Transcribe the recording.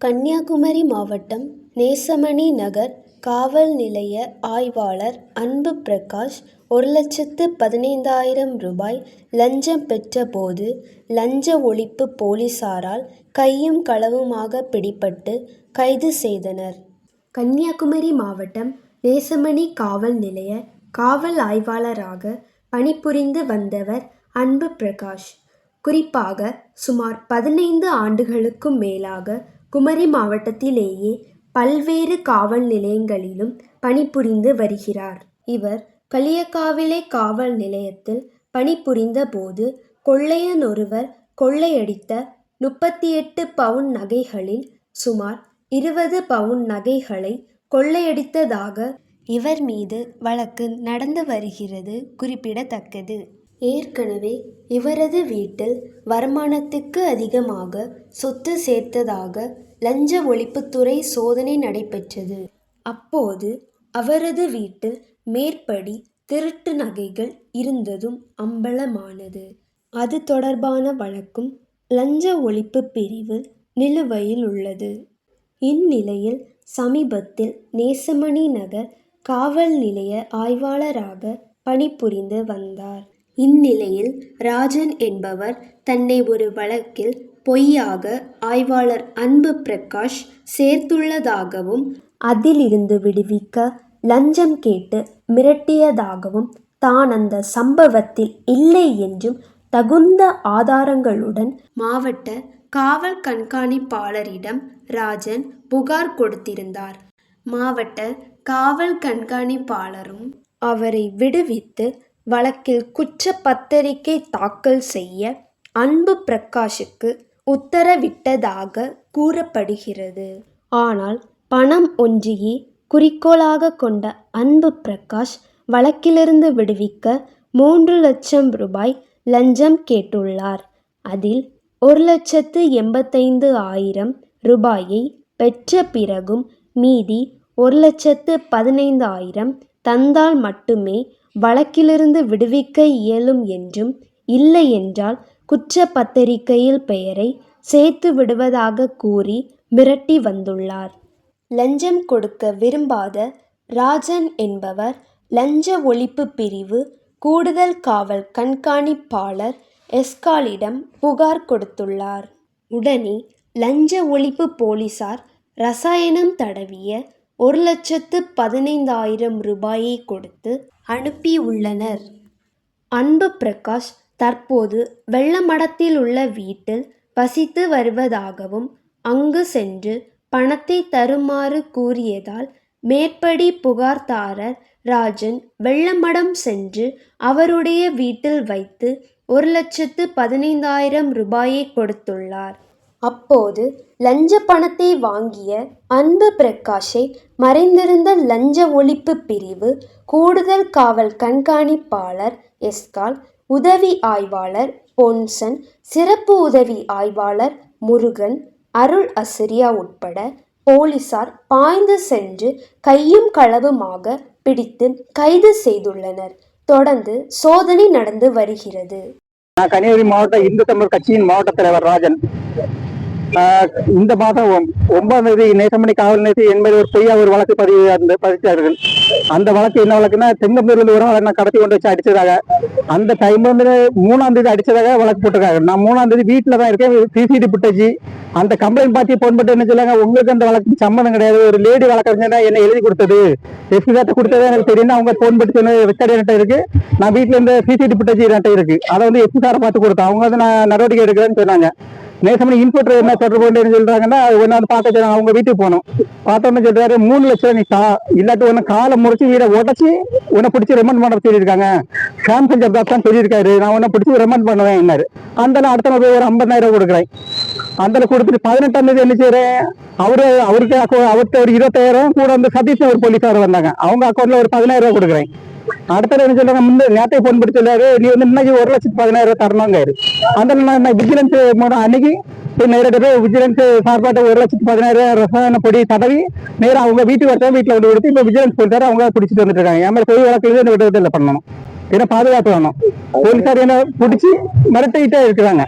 கன்னியாகுமரி மாவட்டம் நேசமணி நகர் காவல் நிலைய ஆய்வாளர் அன்பு பிரகாஷ் ஒரு லட்சத்து பதினைந்தாயிரம் ரூபாய் லஞ்சம் பெற்றபோது லஞ்ச ஒழிப்பு போலீசாரால் கையும் களவுமாக பிடிபட்டு கைது செய்தனர். கன்னியாகுமரி மாவட்டம் நேசமணி காவல் நிலைய காவல் ஆய்வாளராக பணிபுரிந்து வந்தவர் அன்பு பிரகாஷ். குறிப்பாக சுமார் பதினைந்து ஆண்டுகளுக்கும் மேலாக குமரி மாவட்டத்திலேயே பல்வேறு காவல் நிலையங்களிலும் பணிபுரிந்து வருகிறார். இவர் களியக்காவிளை காவல் நிலையத்தில் பணிபுரிந்த போது கொள்ளையனொருவர் கொள்ளையடித்த முப்பத்தி எட்டு பவுன் நகைகளில் சுமார் இருபது பவுன் நகைகளை கொள்ளையடித்ததாக இவர் மீது வழக்கு நடந்து வருகிறது குறிப்பிடத்தக்கது. ஏற்கனவே இவரது வீட்டில் வருமானத்துக்கு அதிகமாக சொத்து சேர்த்ததாக லஞ்ச ஒழிப்புத்துறை சோதனை நடைபெற்றது. அப்போது அவரது வீட்டில் மேற்படி திருட்டு நகைகள் இருந்ததும் அம்பலமானது. அது தொடர்பான வழக்கும் லஞ்ச ஒழிப்பு பிரிவு நிலுவையில் உள்ளது. இந்நிலையில் சமீபத்தில் நேசமணி நகர் காவல் நிலைய ஆய்வாளராக பணிபுரிந்து வந்தார். இந்நிலையில் ராஜன் என்பவர் தன்னை ஒரு வழக்கில் பொய்யாக ஆய்வாளர் அன்பு பிரகாஷ் சேர்த்துள்ளதாகவும் அதிலிருந்து விடுவிக்க லஞ்சம் கேட்டு மிரட்டியதாகவும் தான் அந்த சம்பவத்தில் இல்லை என்றும் தகுந்த ஆதாரங்களுடன் மாவட்ட காவல் கண்காணிப்பாளரிடம் ராஜன் புகார் கொடுத்திருந்தார். மாவட்ட காவல் கண்காணிப்பாளரும் அவரை விடுவித்து வழக்கில் குற்றப்பத்திரிகை தாக்கல் செய்ய அன்பு பிரகாஷுக்கு உத்தரவிட்டதாக கூறப்படுகிறது. ஆனால் பணம் ஒன்றியே குறிக்கோளாக கொண்ட அன்பு பிரகாஷ் வழக்கிலிருந்து விடுவிக்க மூன்று லட்சம் ரூபாய் லஞ்சம் கேட்டுள்ளார். அதில் ஒரு லட்சத்து எண்பத்தைந்து ஆயிரம் ரூபாயை பெற்ற பிறகும் மீதி ஒரு லட்சத்து பதினைந்தாயிரம் தந்தால் மட்டுமே வழக்கிலிருந்து விடுவிக்க இயலும் என்றும் இல்லையென்றால் குற்றப்பத்திரிகையில் பெயரை சேர்த்து விடுவதாக கூறி மிரட்டி வந்துள்ளார். லஞ்சம் கொடுக்க விரும்பாத ராஜன் என்பவர் லஞ்ச ஒழிப்பு பிரிவு கூடுதல் காவல் கண்காணிப்பாளர் எஸ்காலிடம் புகார் கொடுத்துள்ளார். உடனே லஞ்ச ஒழிப்பு போலீசார் ரசாயனம் தடவிய ஒரு லட்சத்து பதினைந்தாயிரம் ரூபாயை கொடுத்து அனுப்பியுள்ளனர். அன்பு பிரகாஷ் தற்போது வெள்ளமடத்தில் உள்ள வீட்டில் வசித்து வருவதாகவும் அங்கு சென்று பணத்தை தருமாறு கூறியதால் மேற்படி புகார்தாரர் ராஜன் வெள்ளமடம் சென்று அவருடைய வீட்டில் வைத்து ஒரு லட்சத்து பதினைந்தாயிரம் ரூபாயை கொடுத்துள்ளார். அப்போது லஞ்ச பணத்தை வாங்கிய அன்பு பிரகாஷை மறைந்திருந்த லஞ்ச ஒழிப்பு பிரிவு கூடுதல் காவல் கண்காணிப்பாளர் எஸ்கால் உதவி ஆய்வாளர் பொன்சன் சிறப்பு உதவி ஆய்வாளர் முருகன் அருள் அசிரியா உட்பட போலீசார் பாய்ந்து சென்று கையும் களவுமாக பிடித்து கைது செய்துள்ளனர். தொடர்ந்து சோதனை நடந்து வருகிறது. நான் கன்னியாகுமரி மாவட்ட இந்து தமிழ் கட்சியின் மாவட்ட தலைவர் ராஜன். இந்த மாதம் ஒன்பதாம் தேதி நேசமணி காவல் நிலையத்தில் என்பது ஒரு பொய்யா ஒரு வழக்கு பதிவு அந்த பதிச்சார்கள் அந்த வழக்கு என்ன வழக்குன்னா தெங்கம்பூர்ல ஒரு ஆளை நான் கடத்தி கொண்டு வச்சு அடிச்சதாக அந்த டைம் வந்து மூணாம் தேதி அடிச்சதாக வழக்கு போட்டிருக்காங்க. நான் மூணாம் தேதி வீட்டில் தான் இருக்கேன் சிசிடி புட்டேஜ் அந்த கம்ப்ளைண்ட் பார்த்து போன் பண்ணிட்டு என்ன சொல்லாங்க உங்களுக்கு அந்த வழக்கு சம்மந்தம் கிடையாது. ஒரு லேடி வழக்கறிஞர் என்ன எழுதி கொடுத்தது. எஸ்பி கார்ட்ட கொடுத்தது எனக்கு தெரியும். அவங்க போன் பண்ணி சொன்ன ரெக்கார்டு என்கிட்ட இருக்கு. நான் வீட்டில் இருந்து சிசிடி புட்டேஜ் என்கிட்ட இருக்கு. அதை வந்து எஸ்பி சாரை பார்த்து கொடுத்தேன் அவங்க வந்து நான் நடவடிக்கை எடுக்கிறேன்னு சொன்னாங்க. நேசமணி இன்ஸ்பெக்டர் என்ன தொடர்பு கொண்டு சொல்றாங்கன்னா ஒன்னு வந்து பார்க்க அவங்க வீட்டுக்கு போனோம் பார்த்தோன்னு சொல்றாரு மூணு லட்சம் நீ தா இல்லாட்டி ஒன்னு காலை முறைச்சு வீட உடச்சி உன்னை பிடிச்சி ரெமண்ட் பண்ண சொல்லியிருக்காங்க. சாம்சங் ஜப்தாஸ் தான் சொல்லியிருக்காரு. நான் உன்னை பிடிச்சி ரெமண்ட் பண்ணுவேன் என்னாரு. அந்த அடுத்த நாள் போய் ஒரு ஐம்பதாயிரம் கொடுக்குறேன். அந்த கொடுத்துட்டு பதினெட்டாம் தேதி என்ன செய்யறேன் அவரு அவருக்கு அவர்கிட்ட ஒரு இருபத்தாயிரம் கூட வந்து சதீஷ் ஒரு போலீஸார் வந்தாங்க. அவங்க அக்கௌண்ட்ல ஒரு பதினாயிரம் ரூபாய் கொடுக்குறேன். அடுத்தது என்ன சொல்றாங்க? முன்ன நேரத்தை போன் பண்ணி சொல்லாரு நீ வந்து இன்னைக்கு ஒரு லட்சத்து பதினாயிரம் ரூபாய் தரணுங்காரு அந்த நான் விஜிலன்ஸ் மூலம் அன்னைக்கு போய் நேரடியாக போய் விஜிலன்ஸ் சார்பாட்ட ஒரு லட்சத்து பதினாயிரம் ரசாயன பொடி தடவி நேரம் அவங்க வீட்டுக்கு வரச்சா வீட்டில் வந்து கொடுத்து இப்ப விஜிலன்ஸ் போலீஸார் அவங்க பிடிச்சிட்டு வந்துட்டு இருக்காங்க என் மேல பொய் வழக்கு எழுதி பண்ணணும். ஏன்னா பாதுகாப்பு வேணும். போலீஸார் என்ன பிடிச்சி மிரட்டிக்கிட்டே இருக்கிறாங்க.